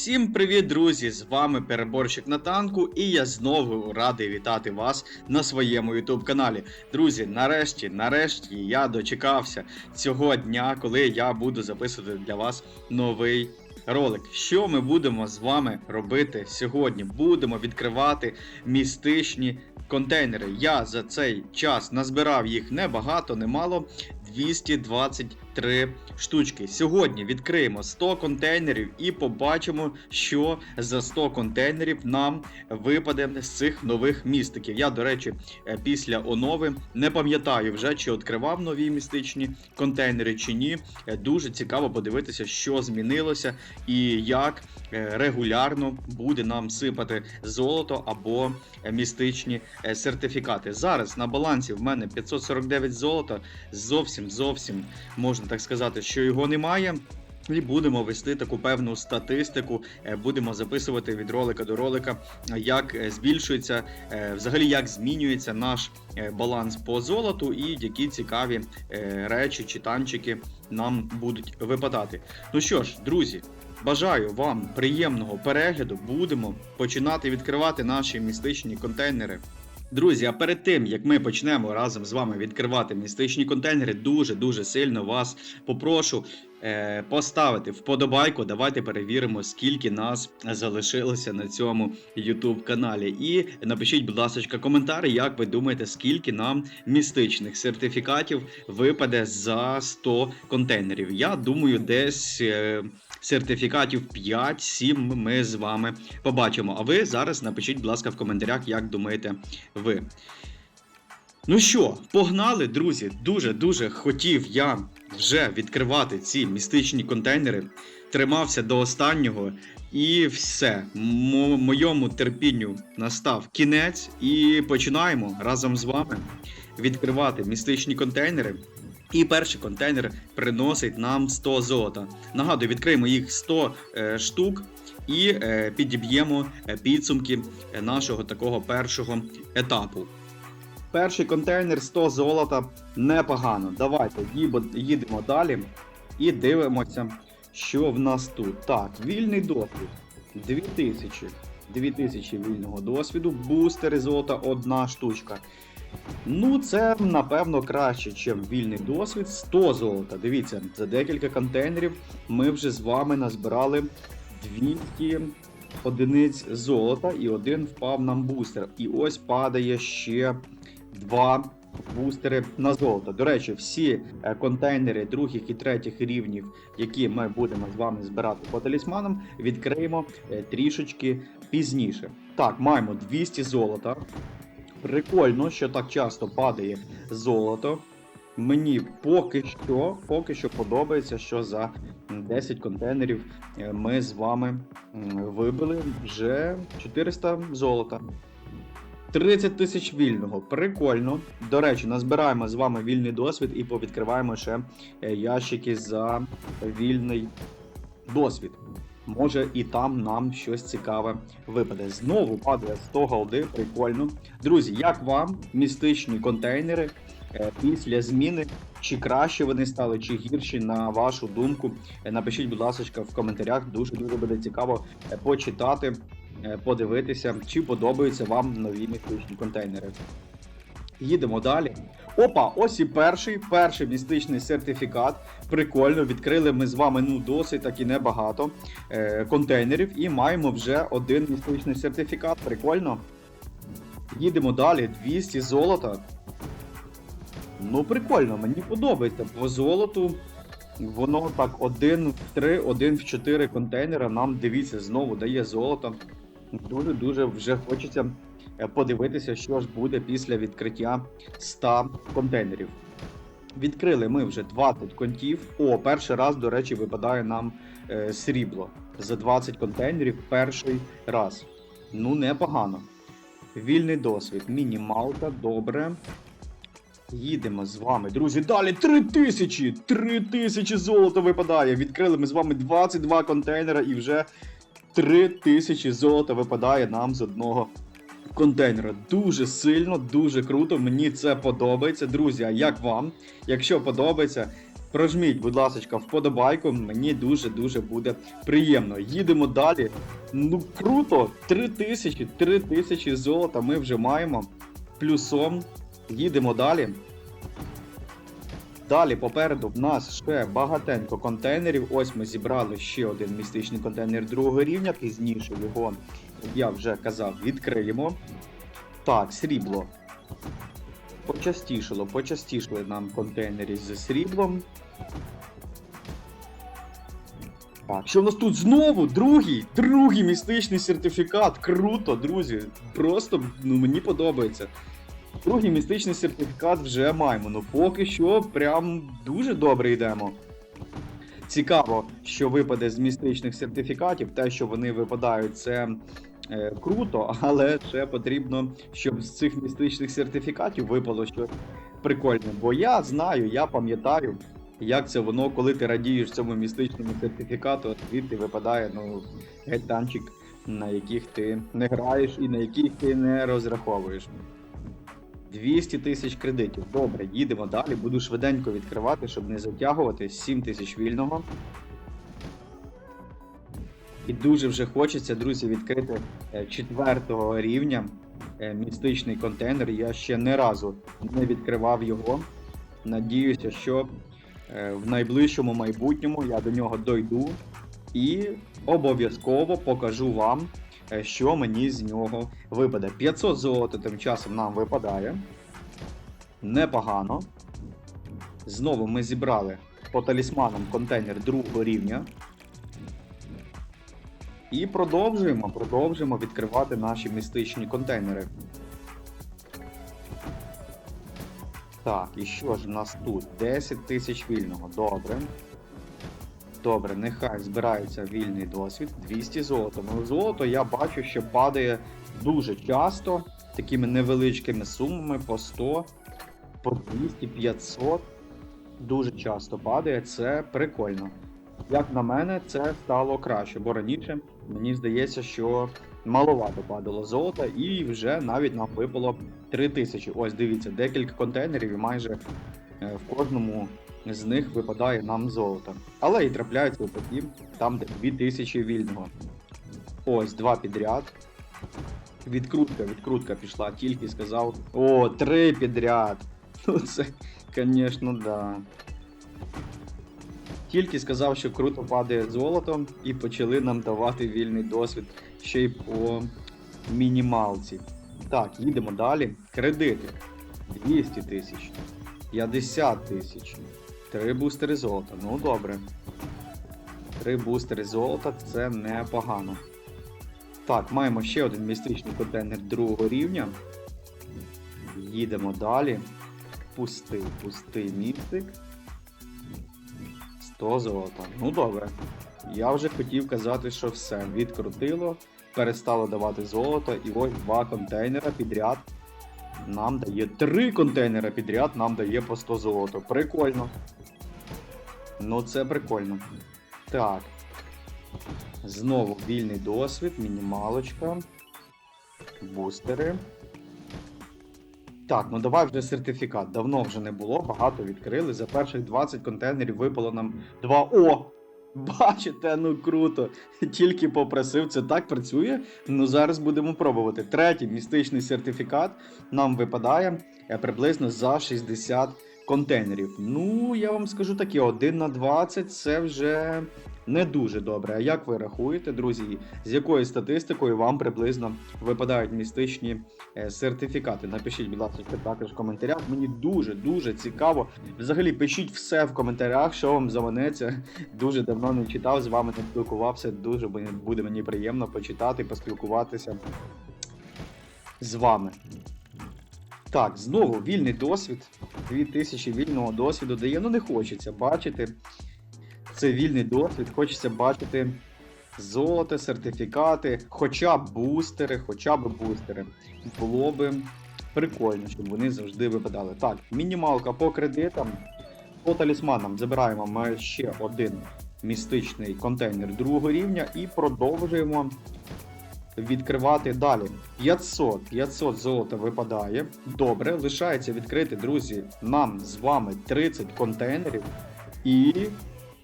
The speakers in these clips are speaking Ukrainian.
Всім привіт, друзі! З вами переборщик на танку, і я знову радий вітати вас на своєму YouTube каналі. Друзі, нарешті, нарешті я дочекався цього дня, коли я буду записувати для вас новий ролик. Що ми будемо з вами робити сьогодні? Будемо відкривати містичні контейнери. Я за цей час назбирав їх небагато, немало. 223 штучки. Сьогодні відкриємо 100 контейнерів і побачимо, що за 100 контейнерів нам випаде з цих нових містиків. Я, до речі, е, після онови не пам'ятаю вже, чи відкривав нові містичні контейнери чи ні. Е, Дуже цікаво подивитися, що змінилося і як е, регулярно буде нам сипати золото або містичні сертифікати. Зараз на балансі в мене 549 золота. Зовсім зовсім можна так сказати, що його немає. І будемо вести таку певну статистику, е, будемо записувати від ролика до ролика, як е, збільшується, е, взагалі як змінюється наш баланс по золоту, і які цікаві речі чи танчики нам будуть випадати. Ну що ж, друзі, бажаю вам приємного перегляду. Будемо починати відкривати наші містичні контейнери. Друзі, а перед тим як ми почнемо разом з вами відкривати містичні контейнери, дуже дуже сильно вас попрошу е, поставити вподобайку. Давайте перевіримо, скільки нас залишилося на цьому YouTube каналі. І напишіть, будь ласка, коментар, як ви думаєте, скільки нам містичних сертифікатів випаде за 100 контейнерів. Я думаю, десь. Е, Сертифікатів 5-7 ми з вами побачимо. А ви зараз напишіть, будь ласка, в коментарях, як думаєте ви. Ну що, погнали, друзі. Дуже-дуже хотів я вже відкривати ці містичні контейнери. Тримався до останнього. І все. Мо- моєму терпінню настав кінець. І починаємо разом з вами відкривати містичні контейнери. І перший контейнер приносить нам 100 золота. Нагадую, відкриємо їх 100 е, штук і е, підіб'ємо е, підсумки нашого такого першого етапу. Перший контейнер 100 золота непогано. Давайте їдемо далі і дивимося, що в нас тут. Так, вільний досвід 2000. 2000 вільного досвіду, бустери золота одна штучка. Ну, це напевно краще, ніж вільний досвід. 100 золота. Дивіться, за декілька контейнерів ми вже з вами назбирали 200 одиниць золота і один впав нам бустер. І ось падає ще два бустери на золото. До речі, всі е, контейнери других і третіх рівнів, які ми будемо з вами збирати по талісманам, відкриємо е, трішечки пізніше. Так, маємо 200 золота. Прикольно, що так часто падає золото. Мені поки що, поки що подобається, що за 10 контейнерів е, ми з вами вибили вже 400 золота. 30 тисяч вільного. Прикольно. До речі, назбираємо з вами вільний досвід і повідкриваємо ще е, ящики за вільний досвід. Може і там нам щось цікаве випаде. Знову падає 100 голди, прикольно. Друзі, як вам містичні контейнери е, після зміни? Чи краще вони стали, чи гірші, на вашу думку? Е, Напишіть, будь ласка, в коментарях. Дуже дуже буде цікаво е, почитати, подивитися, чи подобаються вам нові містичні контейнери. Їдемо далі. Опа, ось і перший, перший містичний сертифікат. Прикольно, відкрили ми з вами ну досить таки небагато е, контейнерів і маємо вже один містичний сертифікат. Прикольно. Їдемо далі. 200 золота. Ну, прикольно, мені подобається. По золоту воно так один в 3, один в 4 контейнера. Нам дивіться, знову дає золото. Дуже-дуже вже хочеться подивитися, що ж буде після відкриття 100 контейнерів. Відкрили ми вже 20 контів. О, перший раз, до речі, випадає нам е, срібло. За 20 контейнерів перший раз. Ну, непогано. Вільний досвід. Мінімалка, добре. Їдемо з вами, друзі. Далі 3000! 3000 золота випадає. Відкрили ми з вами 22 контейнера і вже 3000 золота випадає нам з одного контейнера. Дуже сильно, дуже круто. Мені це подобається. Друзі, а як вам? Якщо подобається, Прожміть, будь ласка, вподобайку, мені дуже-дуже буде приємно. Їдемо далі. Ну круто! 3000, 3000 золота ми вже маємо. Плюсом. Їдемо далі. Далі попереду в нас ще багатенько контейнерів. Ось ми зібрали ще один містичний контейнер другого рівня. Пізніше його, я вже казав, відкриємо. Так, срібло. Почастішало, почастішали нам контейнери з сріблом. Так, що в нас тут знову? Другий, другий містичний сертифікат. Круто, друзі. Просто ну, мені подобається. Другий містичний сертифікат вже маємо. Ну поки що прям дуже добре йдемо. Цікаво, що випаде з містичних сертифікатів. Те, що вони випадають, це е, круто, але ще потрібно, щоб з цих містичних сертифікатів випало щось прикольне. Бо я знаю, я пам'ятаю, як це воно, коли ти радієш цьому містичному сертифікату, звідти випадає ну, геть танчик, на яких ти не граєш і на яких ти не розраховуєш. 200 тисяч кредитів. Добре, їдемо далі. Буду швиденько відкривати, щоб не затягувати. 7 тисяч вільного. І дуже вже хочеться, друзі, відкрити е, четвертого рівня е, містичний контейнер. Я ще не разу не відкривав його. Надіюся, що е, в найближчому майбутньому я до нього дойду і обов'язково покажу вам, що мені з нього випаде. 500 золота тим часом нам випадає. Непогано. Знову ми зібрали по талісманам контейнер другого рівня. І продовжуємо, продовжуємо відкривати наші містичні контейнери. Так, і що ж у нас тут? 10 тисяч вільного. Добре. Добре, нехай збирається вільний досвід. 200 золота. Ну, золото я бачу, що падає дуже часто, такими невеличкими сумами по 100, по 200, 500. Дуже часто падає, це прикольно. Як на мене, це стало краще, бо раніше мені здається, що маловато падало золота, і вже навіть нам випало 3000. Ось дивіться, декілька контейнерів і майже в кожному з них випадає нам золото. Але і трапляються такі, там де 2000 вільного. Ось два підряд. Відкрутка, відкрутка пішла, тільки сказав. О, три підряд. Ну це, звісно, да. Тільки сказав, що круто падає золото, і почали нам давати вільний досвід ще й по мінімалці. Так, їдемо далі. Кредити. 200 тисяч. 50 тисяч. Три бустери золота. Ну добре. Три бустери золота це непогано. Так, маємо ще один містичний контейнер другого рівня. Їдемо далі. Пустий, пустий містик. 100 золота. Ну добре. Я вже хотів казати, що все, відкрутило, перестало давати золото, і ось два контейнера підряд. Нам дає три контейнера підряд, нам дає по 100 золота. Прикольно. Ну це прикольно. Так. Знову вільний досвід, мінімалочка. Бустери. Так, ну давай вже сертифікат. Давно вже не було, багато відкрили. За перших 20 контейнерів випало нам два. О! Бачите, ну круто. Тільки попросив, це так працює. Ну зараз будемо пробувати. Третій містичний сертифікат нам випадає е, приблизно за 60 контейнерів. Ну, я вам скажу таке, 1 на 20 це вже не дуже добре. А як ви рахуєте, друзі, з якою статистикою вам приблизно випадають містичні е, сертифікати? Напишіть, будь ласка, також в коментарях. Мені дуже-дуже цікаво. Взагалі, пишіть все в коментарях, що вам заманеться. Дуже давно не читав, з вами не спілкувався. Дуже буде мені приємно почитати, поспілкуватися з вами. Так, знову вільний досвід. 2000 вільного досвіду дає. Ну не хочеться бачити. Це вільний досвід, хочеться бачити золото, сертифікати, хоча б бустери, хоча б бустери. Було би прикольно, щоб вони завжди випадали. Так, мінімалка по кредитам, по талісманам забираємо ми ще один містичний контейнер другого рівня і продовжуємо відкривати далі. 500, 500 золота випадає. Добре, лишається відкрити, друзі, нам з вами 30 контейнерів. І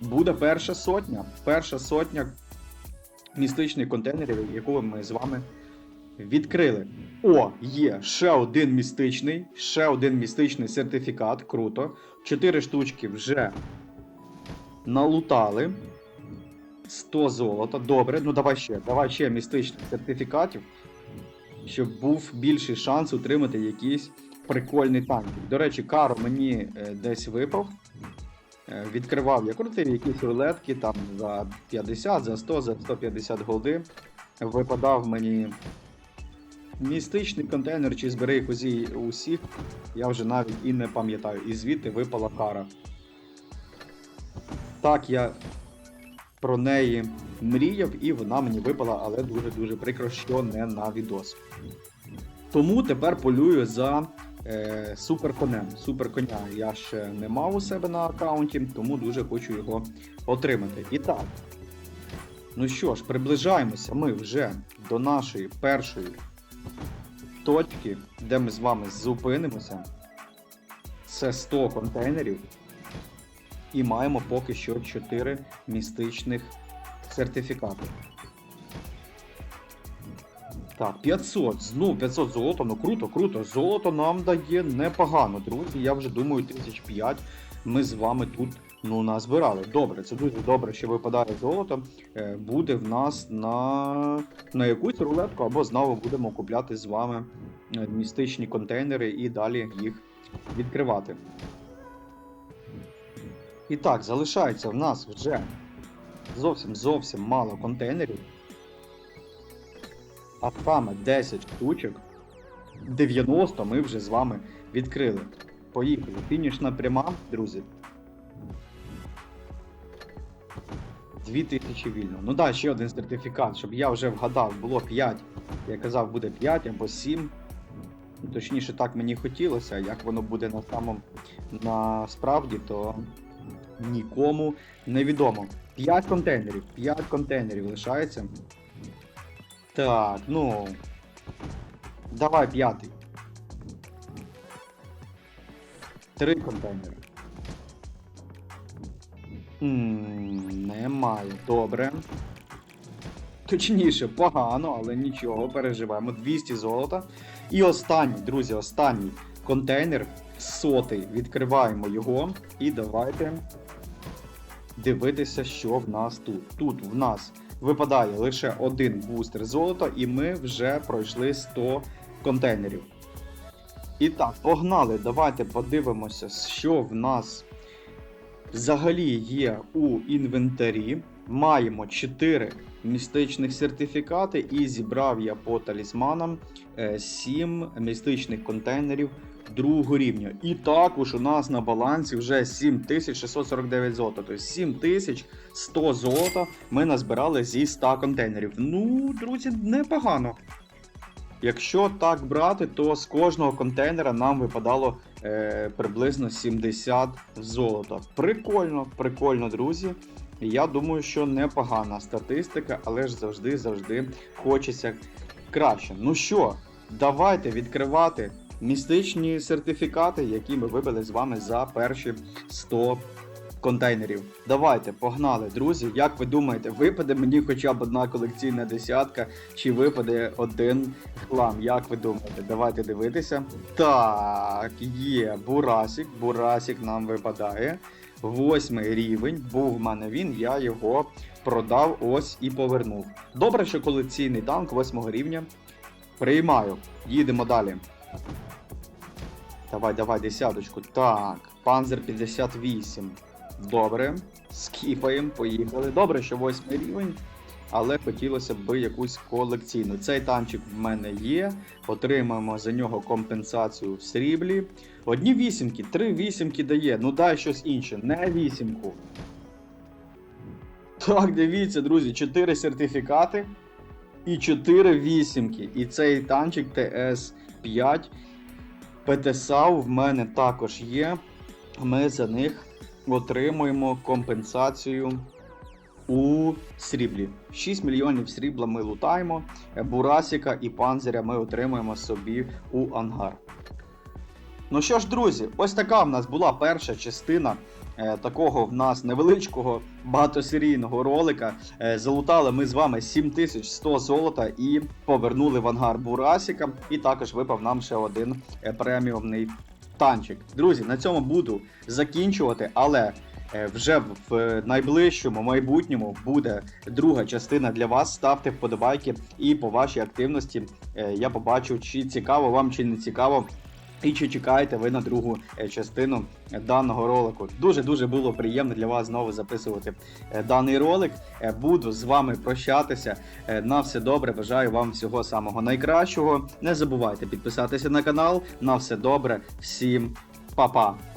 буде перша сотня. Перша сотня містичних контейнерів, яку ми з вами відкрили. О, є ще один містичний, ще один містичний сертифікат. Круто. Чотири штучки вже налутали. 100 золота. Добре, ну давай ще. Давай ще містичних сертифікатів, щоб був більший шанс отримати якийсь прикольний танків. До речі, каро мені е, десь випав. Е, Відкривав я крутив якісь рулетки там за 50, за 100, за 150 голди. Випадав мені містичний контейнер чи збери їх усі, усіх. Я вже навіть і не пам'ятаю. І звідти випала кара. Так, я про неї мріяв, і вона мені випала, але дуже-дуже прикро, що не на відос. Тому тепер полюю за е, суперконем. Суперконя я ще не мав у себе на аккаунті, тому дуже хочу його отримати. І так. Ну що ж, приближаємося ми вже до нашої першої точки, де ми з вами зупинимося. Це 100 контейнерів. І маємо поки що 4 містичних сертифікати. Так, 500. Знову 500 золота. Ну круто, круто. Золото нам дає непогано, друзі. Я вже думаю, 1005 ми з вами тут ну, назбирали. Добре, це дуже добре, що випадає золото. Е, Буде в нас на, на якусь рулетку, або знову будемо купляти з вами е, містичні контейнери і далі їх відкривати. І так, залишається в нас вже зовсім зовсім мало контейнерів. А саме 10 штучок. 90 ми вже з вами відкрили. Поїхали. Фінішна пряма, друзі. 2000 вільно. Ну да, ще один сертифікат, щоб я вже вгадав, було 5. Я казав, буде 5 або 7. Ну, Точніше, так мені хотілося. Як воно буде на самому насправді, то нікому не відомо. 5 контейнерів. 5 контейнерів лишається. Так, ну. Давай п'ятий. Три контейнери. Немає. Добре. Точніше, погано, але нічого, переживаємо. 200 золота. І останній, друзі, останній контейнер сотий. Відкриваємо його і давайте дивитися, що в нас тут. Тут в нас випадає лише один бустер золота, і ми вже пройшли 100 контейнерів. І так, погнали. Давайте подивимося, що в нас взагалі є у інвентарі. Маємо 4 містичних сертифікати, і зібрав я по талісманам 7 містичних контейнерів другого рівня. І також у нас на балансі вже 7649 золота. Тобто 7100 золота ми назбирали зі 100 контейнерів. Ну, друзі, непогано. Якщо так брати, то з кожного контейнера нам випадало е, приблизно 70 золота. Прикольно, прикольно, друзі. Я думаю, що непогана статистика, але ж завжди завжди хочеться краще. Ну що, давайте відкривати містичні сертифікати, які ми вибили з вами за перші 100 контейнерів. Давайте, погнали, друзі. Як ви думаєте, випаде мені хоча б одна колекційна десятка, чи випаде один хлам? Як ви думаєте? Давайте дивитися. Так, є Бурасік. Бурасік нам випадає. Восьмий рівень. Був в мене він, я його продав ось і повернув. Добре, що колекційний танк восьмого рівня. Приймаю. Їдемо далі. Давай, давай, десяточку. Так, Панзер 58. Добре. Скіпаємо, поїхали. Добре, що восьмий рівень, але хотілося б якусь колекційну. Цей танчик в мене є. Отримаємо за нього компенсацію в сріблі. Одні вісімки, три вісімки дає. Ну дай щось інше, не вісімку. Так, дивіться, друзі, 4 сертифікати і 4 вісімки. І цей танчик ТС5 ПТСАУ в мене також є. Ми за них отримуємо компенсацію у сріблі. 6 мільйонів срібла ми лутаємо. Бурасіка і панзиря ми отримуємо собі у ангар. Ну що ж, друзі, ось така в нас була перша частина такого в нас невеличкого багатосерійного ролика. Е, залутали ми з вами 7100 золота і повернули в ангар Бурасіка. І також випав нам ще один е, преміумний танчик. Друзі, на цьому буду закінчувати, але. е, Вже в е, найближчому майбутньому буде друга частина для вас. Ставте вподобайки і по вашій активності е, я побачу, чи цікаво вам, чи не цікаво. І чи чекаєте ви на другу е, частину е, даного ролику? Дуже дуже було приємно для вас знову записувати е, даний ролик. Буду з вами прощатися. На все добре. Бажаю вам всього самого найкращого. Не забувайте підписатися на канал. На все добре. Всім па-па.